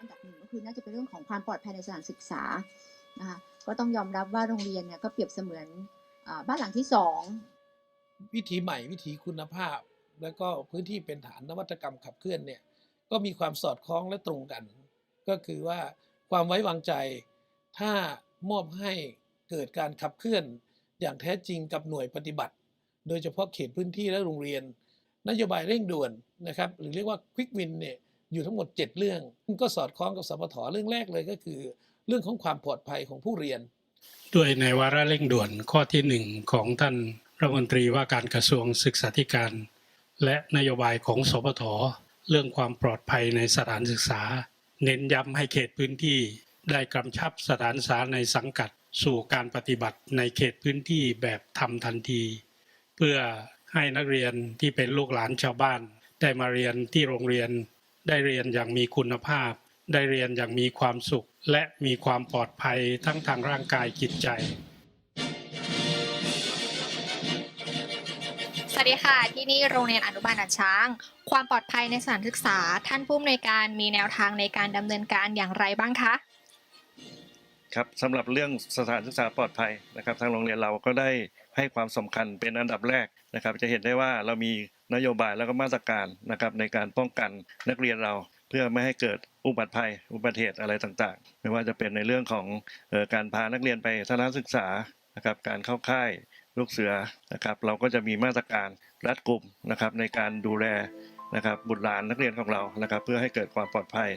อันดับหนึ่งก็คือน่าจะเป็นเรื่องของความปลอดภัยในสถานศึกษานะคะก็ต้องยอมรับว่าโรงเรียนเนี่ยก็เปรียบเสมือนอบ้านหลังที่สองวิธีใหม่วิธีคุณภาพ แล้วก็พื้นที่เป็นฐานนวัตกรรมขับเคลื่อนเนี่ยก็มีความสอดคล้องและตรงกัน ก็คือว่าความไว้วางใจ ถ้ามอบให้เกิดการขับเคลื่อนอย่างแท้จริงกับหน่วยปฏิบัติ โดยเฉพาะเขตพื้นที่และโรงเรียน นโยบายเร่งด่วนนะครับ หรือเรียกว่าควิกวินเนี่ย อยู่ทั้งหมด 7 เรื่องก็สอดคล้องกับสปทเรื่องแรกเลยก็คือ เรื่องของความปลอดภัยของผู้เรียน ด้วยในวาระเร่งด่วนข้อที่หนึ่งของท่านรัฐมนตรีว่าการกระทรวงศึกษาธิการ และนโยบายของสปทเรื่องความปลอดภัยในสถานศึกษา เน้นย้ำให้เขตพื้นที่ได้กำชับสถานศึกษาในสังกัดสู่การปฏิบัติในเขตพื้นที่แบบทำทันที เพื่อให้นักเรียนที่เป็นลูกหลานชาวบ้าน ได้มาเรียนที่โรงเรียน ได้เรียนอย่างมีคุณภาพ ได้เรียนอย่างมีความสุข และมีความปลอดภัยทั้งทางร่างกายจิตใจ สวัสดีค่ะ ที่นี่โรงเรียนอนุบาลด่านช้าง ความปลอดภัยในสถานศึกษา ท่านผู้อำนวยการมีแนวทางในการดำเนินการอย่างไรบ้างคะครับสำหรับเรื่องสถานศึกษาปลอดภัยนะครับ ทางโรงเรียนเราก็ได้ให้ความสำคัญเป็นอันดับแรกนะครับ จะเห็นได้ว่าเรามี นโยบายแล้วก็มาตรการนะครับในการป้องกันนักเรียนเราเพื่อไม่ให้เกิดอุบัติภัย อุบัติเหตุอะไรต่างๆ ไม่ว่าจะเป็นในเรื่องของออการพานักเรียนไปทัศนศึกษานะครับการเข้าค่ายลูกเสือนะครับ เราก็จะมีมาตรการรัดกลุ่มนะครับในการดูแลนะครับบุตรหลานนักเรียนของเรานะครับ เพื่อให้เกิดความปลอดภัย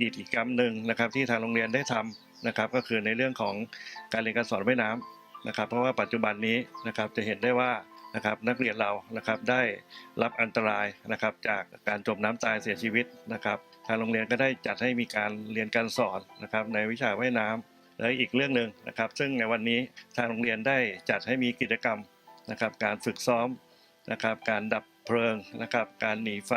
อีกกิจกรรมหนึ่งนะครับ ที่ทางโรงเรียนได้ทำนะครับ ก็คือในเรื่องของการเรียนการสอนว่ายน้ำนะครับ เพราะว่าปัจจุบันนี้นะครับจะเห็นได้ว่า นะครับนักเรียนเรานะครับได้รับอันตรายนะครับจากการจมน้ำตายเสียชีวิตนะครับ ทางโรงเรียนก็ได้จัดให้มีการเรียนการสอนนะครับในวิชาว่ายน้ำและอีกเรื่องหนึ่งนะครับ ซึ่งในวันนี้ทางโรงเรียนได้จัดให้มีกิจกรรมนะครับการฝึกซ้อมนะครับการดับ เพลิงนะครับการหนีไฟ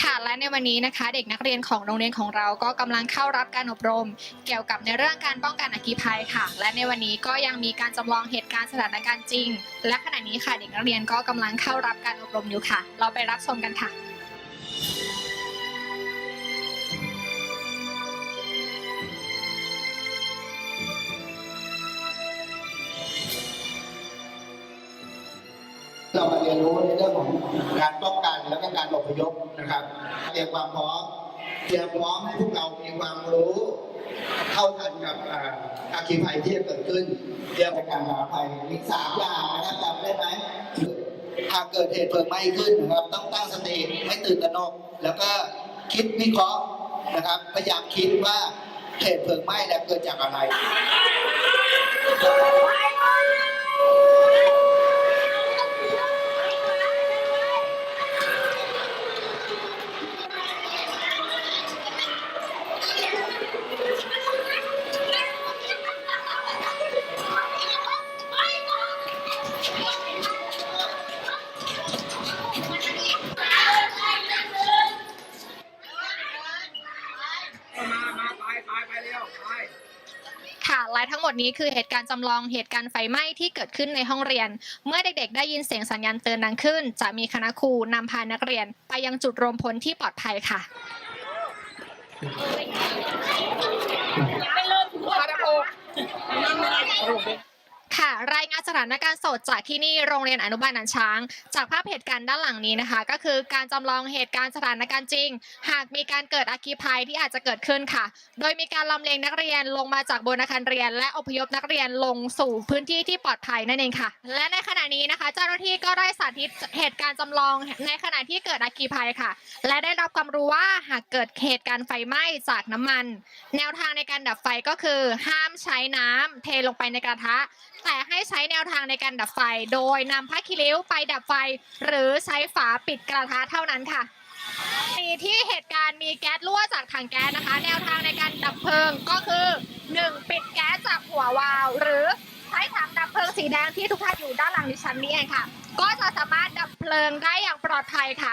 ค่ะและในวันนี้นะคะ เด็กนักเรียนของโรงเรียนของเราก็กำลังเข้ารับการอบรม เกี่ยวกับในเรื่องการป้องกันอัคคีภัยค่ะ และในวันนี้ก็ยังมีการจำลองเหตุการณ์สถานการณ์จริง และขณะนี้ค่ะเด็กนักเรียนก็กำลังเข้ารับการอบรมอยู่ค่ะ เราไปรับชมกันค่ะ เรามาเรียนรู้ในเรื่องของการป้องกันและก็การอพยพนะครับเตรียมความพร้อมเตรียมพร้อมให้พวกเรามีความรู้เท่าทันกับอาคีภัยที่จะเกิดขึ้นเตรียมการหาภัยมีสามอย่างนะครับจำได้ไหมหากเกิดเหตุเพลิงไหม้ขึ้นนะครับ ต้องตั้งสติไม่ตื่นตระหนก แล้วก็คิดวิเคราะห์นะครับพยายามคิดว่าเหตุเพลิงไหม้เนี่ยเกิดจากอะไร ค่ะและทั้งหมดนี้คือเหตุการณ์จำลองเหตุการณ์ไฟไหม้ที่เกิดขึ้นในห้องเรียน เมื่อเด็กๆ ได้ยินเสียงสัญญาณเตือนดังขึ้น จะมีคณะครูนำพานักเรียน ไปยังจุดรวมพลที่ปลอดภัยค่ะค่ะ รายงานส ถานการณ์สดจากที่นี่โรงเรียนอนุบาลนันช้าง จากภาพเหตุการณ์ด้านหลังนี้นะคะ ก็คือการจำลองเหตุการณ์สถานการณ์จริง หากมีการเกิดอัคคีภัยที่อาจจะเกิดขึ้นค่ะ โดยมีการลำเลียงนักเรียนลงมาจากบนอาคารเรียน และอพยพนักเรียนลงสู่พื้นที่ที่ปลอดภัยนั่นเองค่ะ และในขณะนี้นะคะ เจ้าหน้าที่ก็ได้สาธิตเหตุการณ์จำลองในขณะที่เกิดอัคคีภัยค่ะ และได้รับความรู้ว่าหากเกิดเหตุการณ์ไฟไหม้จากน้ำมัน แนวทางในการดับไฟก็คือ ห้ามใช้น้ำเทลงไปในกระทะ แต่ให้ใช้แนวทางในการดับไฟ โดยนำผ้าคีริ้วไปดับไฟ หรือใช้ฝาปิดกระทะเท่านั้นค่ะมีที่เหตุการณ์มีแก๊สรั่วจากถังแก๊สนะคะ แนวทางในการดับเพลิงก็คือ 1. ปิดแก๊สจากหัววาล์วหรือใช้ถังดับเพลิงสีแดงที่ทุกท่านอยู่ด้านหลังดิฉันนี้เองค่ะ ก็จะสามารถดับเพลิงได้อย่างปลอดภัยค่ะ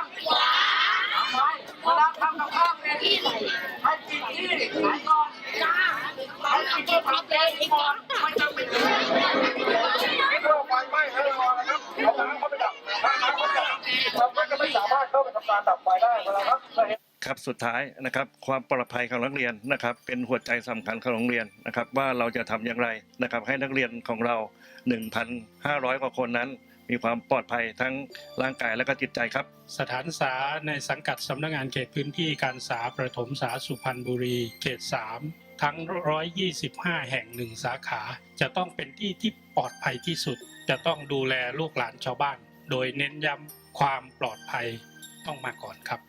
ครับสุดท้ายนะครับความปลอดภัยของนักเรียนนะครับ เป็นหัวใจสำคัญของโรงเรียนนะครับ ว่าเราจะทำอย่างไรนะครับ ให้นักเรียนของเรา 1,500 กว่าคนนั้น มีความปลอดภัยทั้งร่างกายและก็จิตใจครับ สถานศึกษาในสังกัดสำนักงานเขตพื้นที่การศึกษาประถมศึกษาสุพรรณบุรี เขต 3 ทั้ง 125 แห่งหนึ่งสาขา จะต้องเป็นที่ที่ปลอดภัยที่สุด จะต้องดูแลลูกหลานชาวบ้าน โดยเน้นย้ำความปลอดภัยต้องมาก่อนครับ